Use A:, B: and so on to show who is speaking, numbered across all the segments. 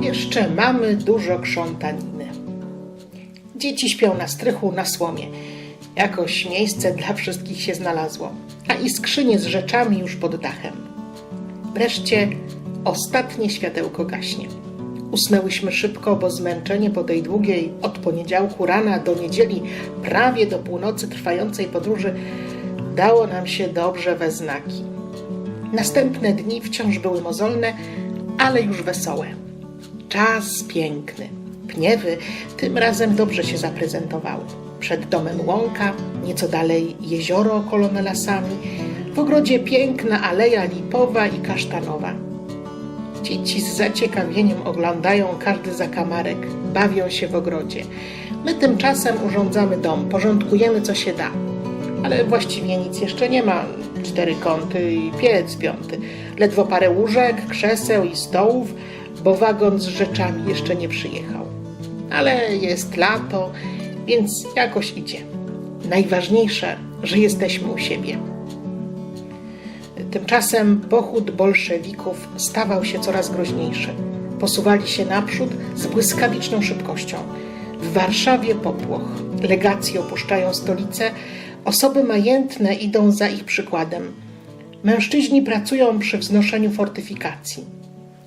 A: Jeszcze mamy dużo krzątaniny. Dzieci śpią na strychu na słomie. Jakoś miejsce dla wszystkich się znalazło, a i skrzynie z rzeczami już pod dachem. Wreszcie ostatnie światełko gaśnie. Usnęłyśmy szybko, bo zmęczenie po tej długiej, od poniedziałku rana do niedzieli, prawie do północy trwającej podróży, dało nam się dobrze we znaki. Następne dni wciąż były mozolne, ale już wesołe. Czas piękny. Pniewy tym razem dobrze się zaprezentowały. Przed domem łąka, nieco dalej jezioro okolone lasami, w ogrodzie piękna aleja lipowa i kasztanowa. Dzieci z zaciekawieniem oglądają każdy zakamarek, bawią się w ogrodzie. My tymczasem urządzamy dom, porządkujemy co się da. Ale właściwie nic jeszcze nie ma. Cztery kąty i piec piąty. Ledwo parę łóżek, krzeseł i stołów, bo wagon z rzeczami jeszcze nie przyjechał. Ale jest lato, więc jakoś idzie. Najważniejsze, że jesteśmy u siebie. Tymczasem pochód bolszewików stawał się coraz groźniejszy. Posuwali się naprzód z błyskawiczną szybkością. W Warszawie popłoch. Legacje opuszczają stolicę, osoby majętne idą za ich przykładem. Mężczyźni pracują przy wznoszeniu fortyfikacji.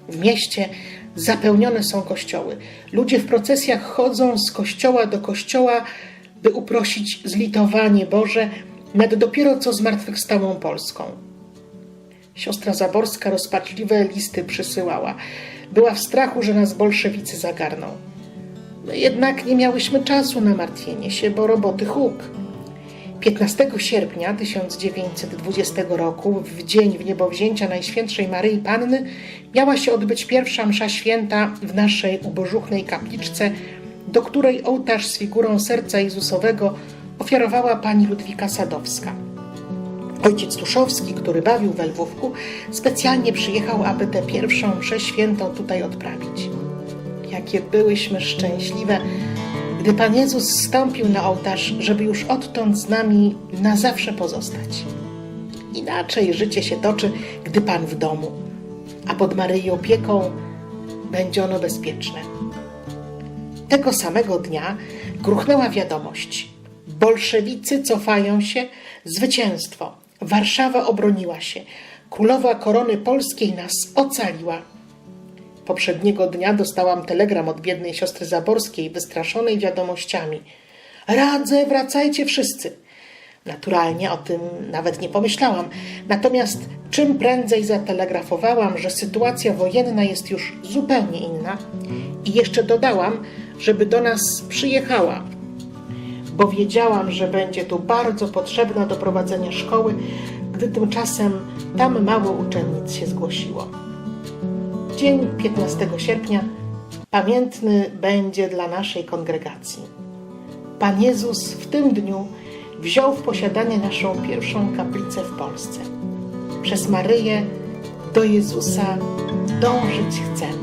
A: W mieście zapełnione są kościoły. Ludzie w procesjach chodzą z kościoła do kościoła, by uprosić zlitowanie Boże nad dopiero co zmartwychwstałą Polską. Siostra Zaborska rozpaczliwe listy przysyłała. Była w strachu, że nas bolszewicy zagarną. Jednak nie miałyśmy czasu na martwienie się, bo roboty huk. 15 sierpnia 1920 roku, w dzień wniebowzięcia Najświętszej Maryi Panny, miała się odbyć pierwsza msza święta w naszej ubożuchnej kapliczce, do której ołtarz z figurą serca Jezusowego ofiarowała pani Ludwika Sadowska. Ojciec Tuszowski, który bawił we Lwówku, specjalnie przyjechał, aby tę pierwszą mszę świętą tutaj odprawić. Jakie byłyśmy szczęśliwe, gdy Pan Jezus stąpił na ołtarz, żeby już odtąd z nami na zawsze pozostać. Inaczej życie się toczy, gdy Pan w domu, a pod Maryi opieką będzie ono bezpieczne. Tego samego dnia gruchnęła wiadomość. Bolszewicy cofają się, zwycięstwo. Warszawa obroniła się. Królowa korony polskiej nas ocaliła. Poprzedniego dnia dostałam telegram od biednej siostry Zaborskiej, wystraszonej wiadomościami. Radzę, wracajcie wszyscy. Naturalnie o tym nawet nie pomyślałam. Natomiast czym prędzej zatelegrafowałam, że sytuacja wojenna jest już zupełnie inna i jeszcze dodałam, żeby do nas przyjechała, bo wiedziałam, że będzie tu bardzo potrzebna do prowadzenia szkoły, gdy tymczasem tam mało uczennic się zgłosiło. Dzień 15 sierpnia pamiętny będzie dla naszej kongregacji. Pan Jezus w tym dniu wziął w posiadanie naszą pierwszą kaplicę w Polsce. Przez Maryję do Jezusa dążyć chcemy.